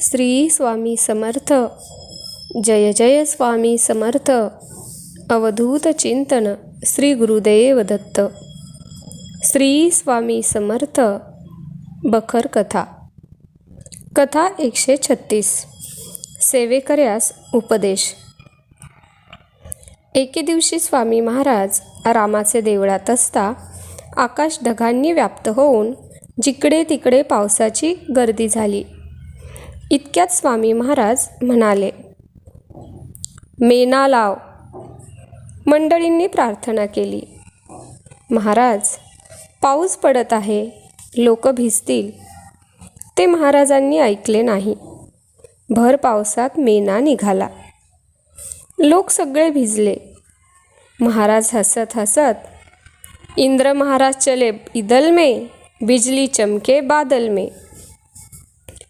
श्री स्वामी समर्थ. जय जय स्वामी समर्थ. अवधूत चिंतन श्री गुरुदेव दत्त. श्री स्वामी समर्थ. बखर कथा. कथा एकशे छत्तीस. सेवेकऱ्यास उपदेश. एके दिवशी स्वामी महाराज रामाचे देवळात असता आकाश ढगांनी व्याप्त होऊन जिकडे तिकडे पावसाची गर्दी झाली. इतक्यात स्वामी महाराज म्हणाले मेना लाव. मंडळींनी प्रार्थना केली. महाराज पाऊस पडत आहे लोक भिजतील. ते महाराजांनी ऐकले नाही. भर पावसात मेना निघाला. लोक सगळे भिजले. महाराज हसत हसत इंद्र महाराज चले इदल में बिजली चमके बादल में.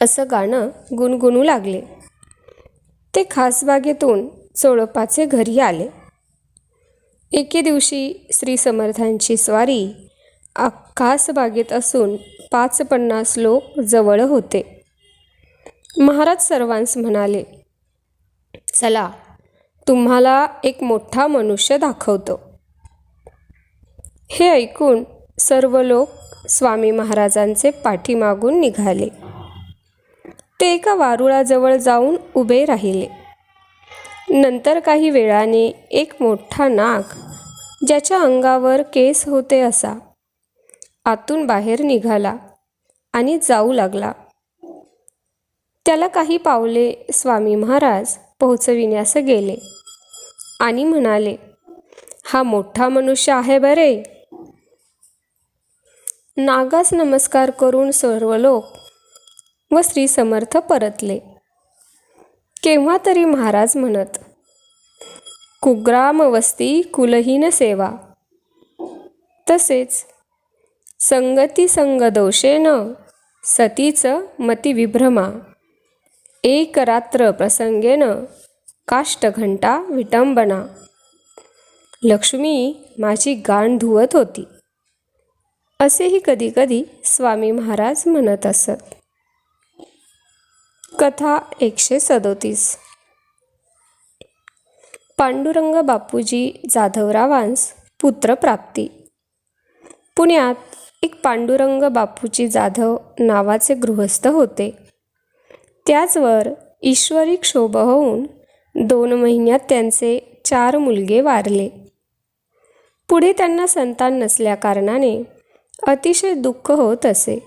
असं गाणं गुणगुणू लागले. ते खासबागेतून चोळपाचे घरी आले. एके दिवशी श्री समर्थांची स्वारी आ- खासबागेत असून पाच पन्नास लोक जवळ होते. महाराज सर्वांस म्हणाले चला तुम्हाला एक मोठा मनुष्य दाखवतो. हे ऐकून सर्व लोक स्वामी महाराजांचे पाठीमागून निघाले. ते एका वारुळाजवळ जाऊन उभे राहिले. नंतर काही वेळाने एक मोठा नाग ज्याच्या अंगावर केस होते असा आतून बाहेर निघाला आणि जाऊ लागला. त्याला काही पावले स्वामी महाराज पोहोचविण्यास गेले आणि म्हणाले हा मोठा मनुष्य आहे बरे. नागास नमस्कार करून सर्व लोक व श्री समर्थ परतले. केव्हा तरी महाराज म्हणत कुग्राम वस्ती कुलहीन सेवा. तसेच संगती संग दोषेन सतीच मतिविभ्रमा एक रात्र प्रसंगेन काष्टघंटा विटंबना. लक्ष्मी माझी गाण धुवत होती. असेही कधीकधी स्वामी महाराज म्हणत असत. कथा एकशे सदोतीस. पांडुरंग बापूजी जाधवरावांस पुत्रप्राप्ती पुण्यात एक पांडुरंग बापूजी जाधव नावाचे गृहस्थ होते. त्याचवर ईश्वरी क्षोभ होऊन दोन महिन्यात त्यांचे चार मुलगे वारले. पुढे त्यांना संतान नसल्याकारणाने अतिशय दुःख होत असे.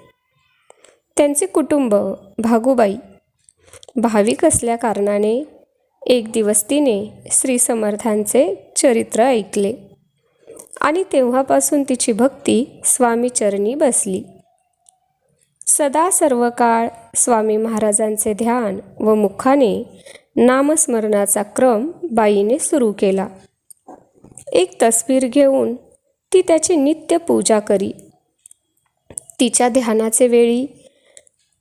त्यांचे कुटुंब भागुबाई भाविक असल्याकारणाने एक दिवस तिने श्री समर्थांचे चरित्र ऐकले. आणि तेव्हापासून तिची भक्ती स्वामीचरणी बसली. सदा सर्व काळ स्वामी महाराजांचे ध्यान व मुखाने नामस्मरणाचा क्रम बाईने सुरू केला. एक तस्वीर घेऊन ती त्याची नित्य पूजा करी. तिच्या ध्यानाचे वेळी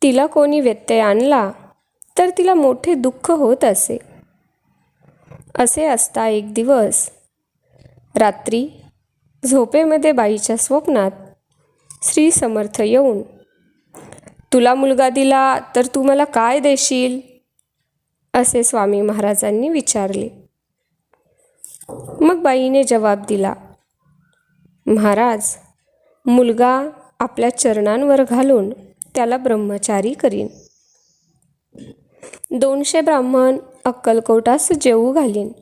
तिला कोणी व्यत्यय आणला तर तिला मोठे दुःख होत असे. असे असता एक दिवस. रात्री झोपेमध्ये बाईच्या स्वप्नात श्री समर्थ येऊन तुला मुलगा दिला तर तू मला काय देशील? असे स्वामी महाराजांनी विचारले. मग बाईने जवाब दिला महाराज मुलगा आपल्या चरणांवर घालून त्याला ब्रह्मचारी करीन. दोनशे ब्राह्मण अक्कलकोटास जेवू घालीन.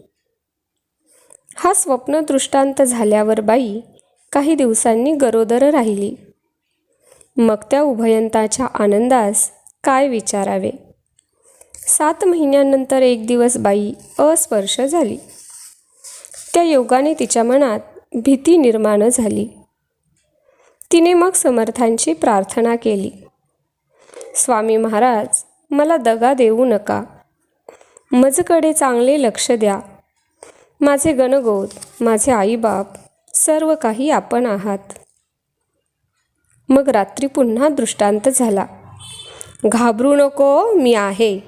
हा स्वप्न दृष्टांत झाल्यावर बाई काही दिवसांनी गरोदर राहिली. मग त्या उभयंताच्या आनंदास काय विचारावे? सात महिन्यानंतर एक दिवस बाई अस्पर्श झाली. त्या योगाने तिच्या मनात भीती निर्माण झाली. तिने मग समर्थांची प्रार्थना केली. स्वामी महाराज मला दगा देऊ नका. मजकडे चांगले लक्ष द्या. माझे गणगोत माझे आईबाप सर्व काही आपण आहात. मग रात्री पुन्हा दृष्टांत झाला. घाबरू नको मी आहे.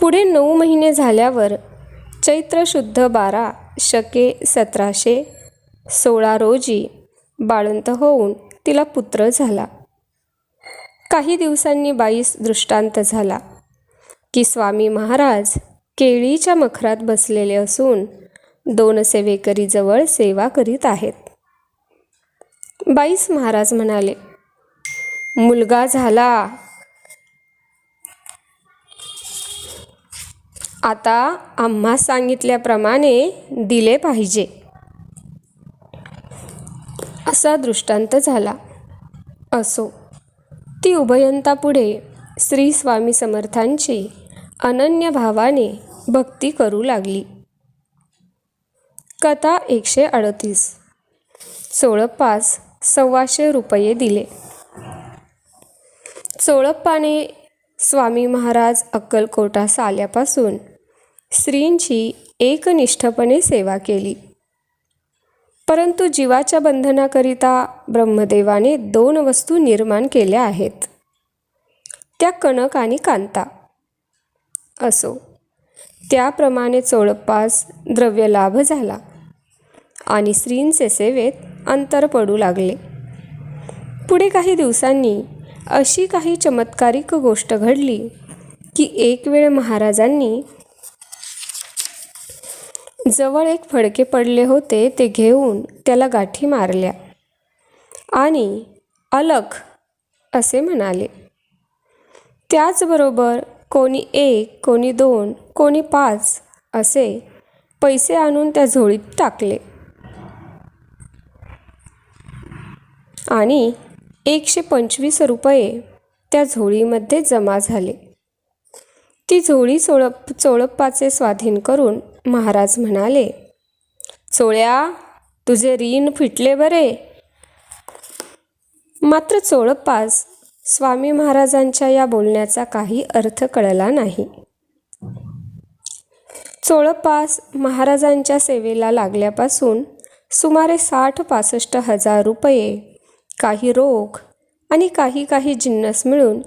पुढे नऊ महिने झाल्यावर चैत्र शुद्ध बारा शके सतराशे सोळा रोजी बाळंत होऊन तिला पुत्र झाला. काही दिवसांनी बाईस दृष्टांत झाला. की स्वामी महाराज केळीच्या मखरात बसलेले असून दोन सेवेकरीजवळ सेवा करीत आहेत. बाईस महाराज म्हणाले मुलगा झाला. आता आम्हा सांगितल्याप्रमाणे दिले पाहिजे. असा दृष्टांत झाला. असो ती उभयंतापुढे श्री स्वामी समर्थांची अनन्य भावाने भक्ती करू लागली. कथा एकशे अडतीस. चोळप्पास सव्वाशे रुपये दिले. चोळप्पाने स्वामी महाराज अक्कलकोटास आल्यापासून स्त्रींची एकनिष्ठपणे सेवा केली. परंतु जीवाच्या बंधनाकरिता ब्रह्मदेवाने दोन वस्तू निर्माण केल्या आहेत. त्या कणक आणि कांता. असो त्याप्रमाणे चोळप्पास द्रव्यलाभ झाला आणि स्त्रींचे सेवेत अंतर पडू लागले. पुढे काही दिवसांनी अशी काही चमत्कारिक गोष्ट घडली की एक वेळ महाराजांनी जवळ एक फडके पडले होते ते घेऊन त्याला गाठी मारल्या. आणि अलख असे म्हणाले त्याचबरोबर कोणी एक कोणी दोन कोणी पाच असे पैसे आणून त्या झोळीत टाकले. आणि एकशे पंचवीस रुपये त्या झोळीमध्ये जमा झाले. ती झोळी सोळप चोळप्पाचे स्वाधीन करून महाराज म्हणाले चोळ्या तुझे रीन फिटले बरे. मात्र चोळप्पास स्वामी महाराजांच्या या बोलण्याचा काही अर्थ कळला नाही. चोळप्पास महाराजांच्या सेवेला लागल्यापासून सुमारे साठ पासष्ट हजार रुपये काही रोख आणि काही काही जिन्नस मिळून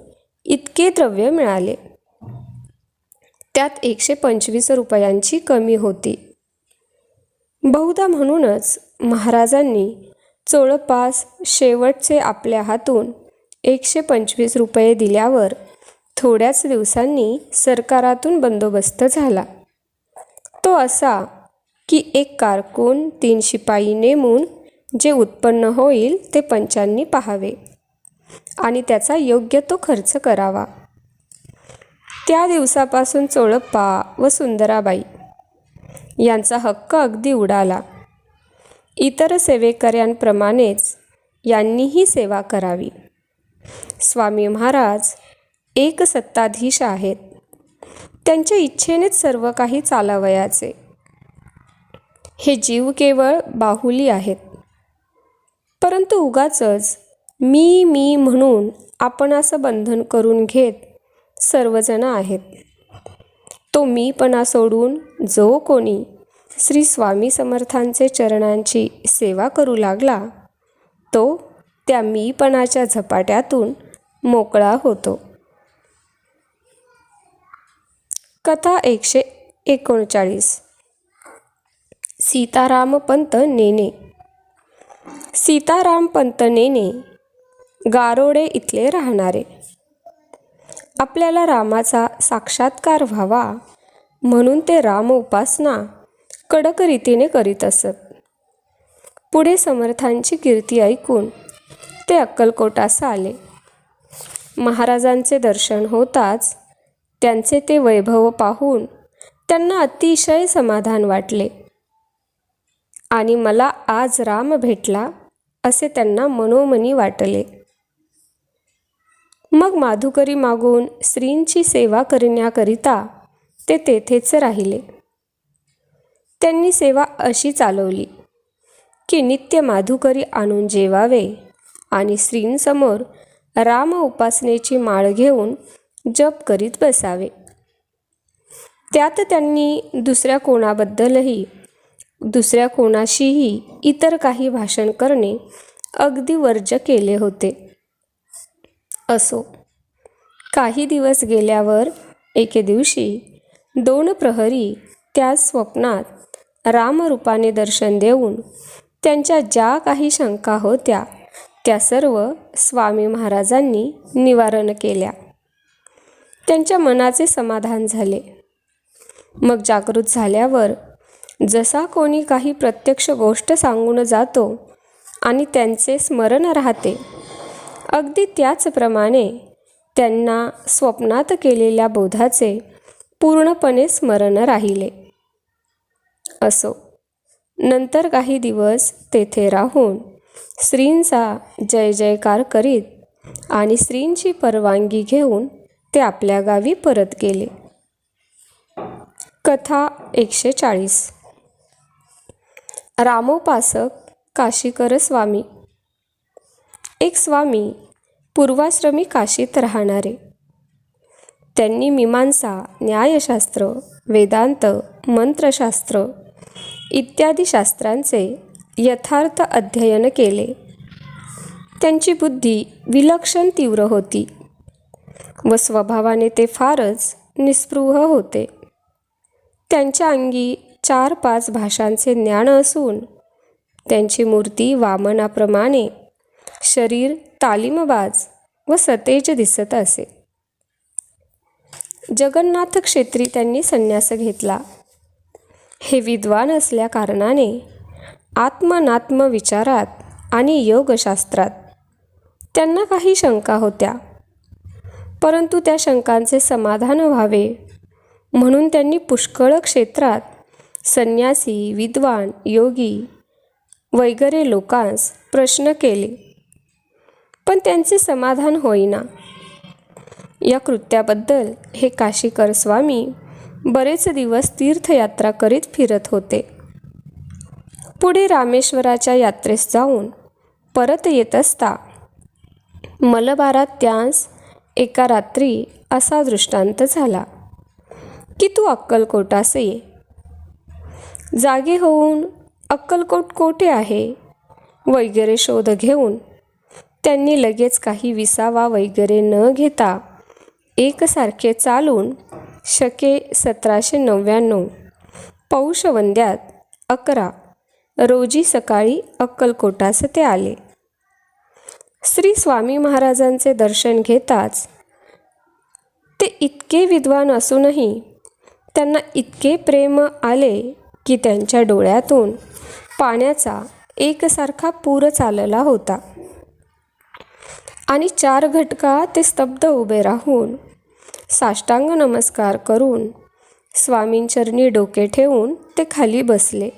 इतके द्रव्य मिळाले. त्यात एकशे पंचवीस रुपयांची कमी होती. बहुधा म्हणूनच महाराजांनी चोळपास शेवटचे आपल्या हातून एकशे पंचवीस रुपये दिल्यावर थोड्याच दिवसांनी सरकारातून बंदोबस्त झाला. तो असा की एक कारकून तीन शिपाई नेमून जे उत्पन्न होईल ते पंचांनी पाहावे आणि त्याचा योग्य तो खर्च करावा. त्या दिवसापासून चोळप्पा व सुंदराबाई यांचा हक्क अगदी उडाला. इतर सेवेकऱ्यांप्रमाणेच यांनीही सेवा करावी. स्वामी महाराज एक सत्ताधीश आहेत. त्यांच्या इच्छेनेच सर्व काही चालावयाचे. हे जीव केवळ बाहुली आहेत. परंतु उगाचच मी मी म्हणून आपण असं बंधन करून घेत सर्वजण आहेत. तो मीपणा सोडून जो कोणी श्री स्वामी समर्थांचे चरणांची सेवा करू लागला तो त्या मीपणाच्या झपाट्यातून मोकळा होतो. कथा एकशे एकोणचाळीस. सीताराम पंत नेने सीताराम पंत नेने गारोडे इथले राहणारे. आपल्याला रामाचा साक्षात्कार व्हावा म्हणून ते राम उपासना कडक रीतीने करीत असत. पुढे समर्थांची कीर्ती ऐकून ते अक्कलकोटास आले. महाराजांचे दर्शन होताच त्यांचे ते वैभव पाहून त्यांना अतिशय समाधान वाटले. आणि मला आज राम भेटला असे त्यांना मनोमनी वाटले. मग माधुकरी मागून स्त्रींची सेवा करण्याकरिता ते तेथेच राहिले. त्यांनी सेवा अशी चालवली की नित्य माधुकरी आणून जेवावे आणि स्त्रींसमोर राम उपासनेची माळ घेऊन जप करीत बसावे. त्यात त्यांनी दुसऱ्या कोणाबद्दलही दुसऱ्या कोणाशीही इतर काही भाषण करणे अगदी वर्ज केले होते. असो. काही दिवस गेल्यावर एके दिवशी दोन प्रहरी त्या स्वप्नात रामरूपाने दर्शन देऊन त्यांच्या ज्या काही शंका होत्या त्या सर्व स्वामी महाराजांनी निवारण केल्या. त्यांच्या मनाचे समाधान झाले. मग जागृत झाल्यावर जसा कोणी काही प्रत्यक्ष गोष्ट सांगून जातो आणि त्यांचे स्मरण राहते अगदी त्याचप्रमाणे त्यांना स्वप्नात केलेल्या बोधाचे पूर्णपणे स्मरण राहिले. असो. नंतर काही दिवस तेथे राहून स्त्रींचा जय जयकार करीत आणि स्त्रींची परवानगी घेऊन ते आपल्या गावी परत गेले. कथा एकशे चाळीस रामोपासक काशीकर स्वामी. एक स्वामी पूर्वाश्रमी काशीत राहणारे. त्यांनी मीमांसा न्यायशास्त्र वेदांत मंत्रशास्त्र इत्यादी शास्त्रांचे यथार्थ अध्ययन केले. त्यांची बुद्धी विलक्षण तीव्र होती व स्वभावाने ते फारच निस्पृह होते. त्यांच्या अंगी चार पाच भाषांचे ज्ञान असून त्यांची मूर्ती वामनाप्रमाणे शरीर तालीमबाज व सतेज दिसत असे. जगन्नाथ क्षेत्री त्यांनी संन्यास घेतला. हे विद्वान असल्या कारणाने आत्मनात्म विचारात आणि योगशास्त्रात त्यांना काही शंका होत्या. परंतु त्या शंकांचे समाधान व्हावे म्हणून त्यांनी पुष्कळ क्षेत्रात संन्यासी विद्वान योगी वगैरे लोकांस प्रश्न केले. पण त्यांचे समाधान होईना. या कृत्याबद्दल हे काशीकर स्वामी बरेच दिवस तीर्थयात्रा करीत फिरत होते. पुढे रामेश्वराच्या यात्रेस जाऊन परत येत असता मलबारात त्यास एका रात्री असा दृष्टांत झाला की तू अक्कलकोटास ये जागे होऊन अक्कलकोट कोठे आहे? वगैरे शोध घेऊन त्यांनी लगेच काही विसावा वगैरे न घेता एकसारखे चालून शके सतराशे नव्याण्णव पौषवंद्यात अकरा रोजी सकाळी अक्कलकोटास ते आले. श्री स्वामी महाराजांचे दर्शन घेताच ते इतके विद्वान असूनही त्यांना इतके प्रेम आले की त्यांच्या डोळ्यातून पाण्याचा एकसारखा पूर चालला होता. आणि चार घटका ते स्तब्ध उभे राहून साष्टांग नमस्कार करून स्वामींचरणी डोके ठेवून ते खाली बसले.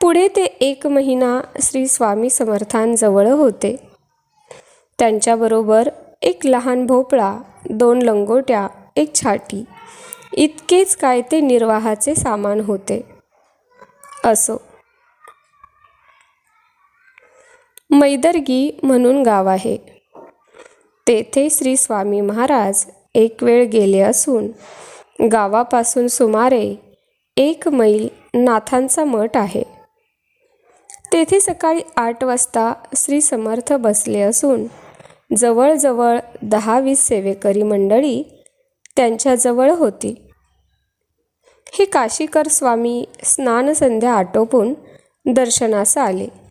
पुढे ते एक महिना श्री स्वामी समर्थांजवळ होते. त्यांच्याबरोबर एक लहान भोपळा दोन लंगोट्या एक छाटी इतकेच काय ते निर्वाहाचे सामान होते. असो मैदर्गी म्हणून गाव आहे. तेथे श्री स्वामी महाराज एक वेळ गेले असून गावापासून सुमारे एक मैल नाथांचा मठ आहे. तेथे सकाळी आठ वाजता श्री समर्थ बसले असून जवळजवळ दहा वीस सेवेकरी मंडळी त्यांच्याजवळ होती. हे काशीकर स्वामी स्नानसंध्या आटोपून दर्शनास आले.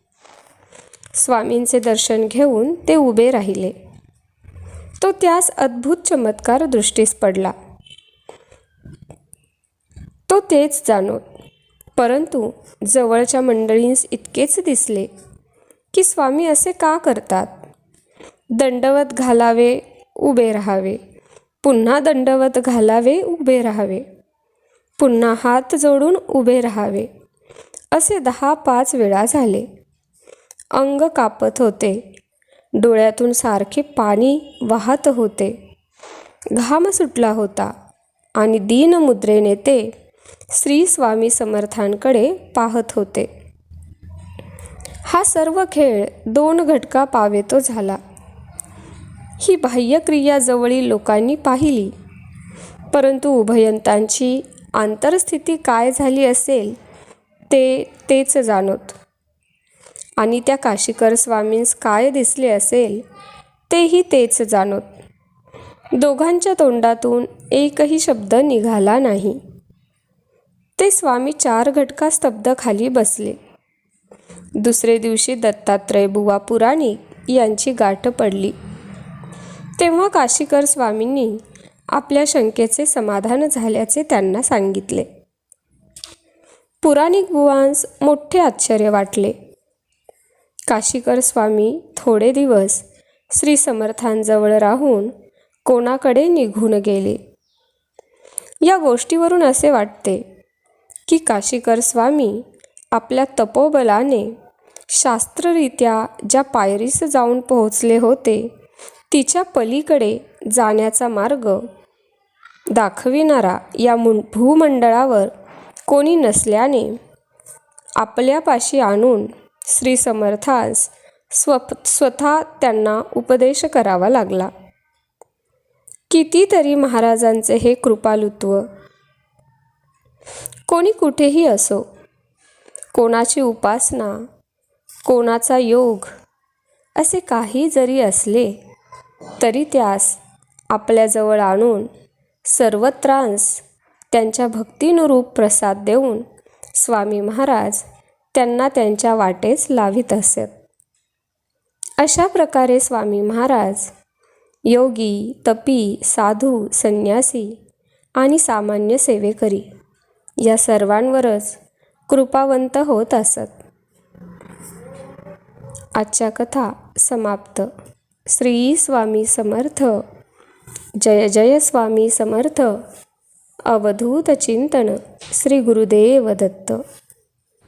स्वामींचे दर्शन घेऊन ते उभे राहिले. तो त्यास अद्भुत चमत्कार दृष्टीस पडला. तो तेच जाणवत परंतु जवळच्या मंडळींस इतकेच दिसले की स्वामी असे का करतात? दंडवत घालावे उभे राहावे. पुन्हा दंडवत घालावे उभे राहावे. पुन्हा हात जोडून उभे राहावे. असे दहा पाच वेळा झाले. अंग कापत होते. डोळ्यातून सारखे पाणी वाहत होते. घाम सुटला होता आणि दीनमुद्रेने ते श्री स्वामी समर्थांकडे पाहत होते. हा सर्व खेळ दोन घटका पावेतो झाला. ही बाह्यक्रिया जवळील लोकांनी पाहिली. परंतु उभयंतांची आंतरस्थिती काय झाली असेल ते तेच जाणवत आणि त्या काशीकर स्वामींस काय दिसले असेल तेही तेच जाणत. दोघांच्या तोंडातून एकही शब्द निघाला नाही. ते स्वामी चार घटका स्तब्ध खाली बसले. दुसरे दिवशी दत्तात्रय बुवा पुराणिक यांची गाठ पडली. तेव्हा काशीकर स्वामींनी आपल्या शंकेचे समाधान झाल्याचे त्यांना सांगितले. पुराणिक बुवांस मोठे आश्चर्य वाटले. काशीकर स्वामी थोडे दिवस श्री समर्थांजवळ राहून कोणाकडे निघून गेले? या गोष्टीवरून असे वाटते की काशीकर स्वामी आपल्या तपोबलाने शास्त्ररित्या ज्या पायरीस जाऊन पोहोचले होते तिच्या पलीकडे जाण्याचा मार्ग दाखविणारा या मु भूमंडळावर कोणी नसल्याने आपल्यापाशी आणून श्री समर्थास स्व स्वतः त्यांना उपदेश करावा लागला. कितीतरी महाराजांचे हे कृपालुत्व कोणी कुठेही असो कोणाची उपासना कोणाचा योग असे काही जरी असले तरी त्यास आपल्याजवळ आणून सर्वत्रांस त्यांच्या भक्तीनुरूप प्रसाद देऊन स्वामी महाराज त्यांना त्यांच्या वाटेस लावित असत अशा प्रकारे स्वामी महाराज योगी तपी साधू संन्यासी आणि सामान्य सेवेकरी या सर्वांवरच कृपावंत होत असत. आजच्या कथा समाप्त. श्री स्वामी समर्थ. जय जय स्वामी समर्थ. अवधूत चिंतन. श्री गुरुदेव दत्त.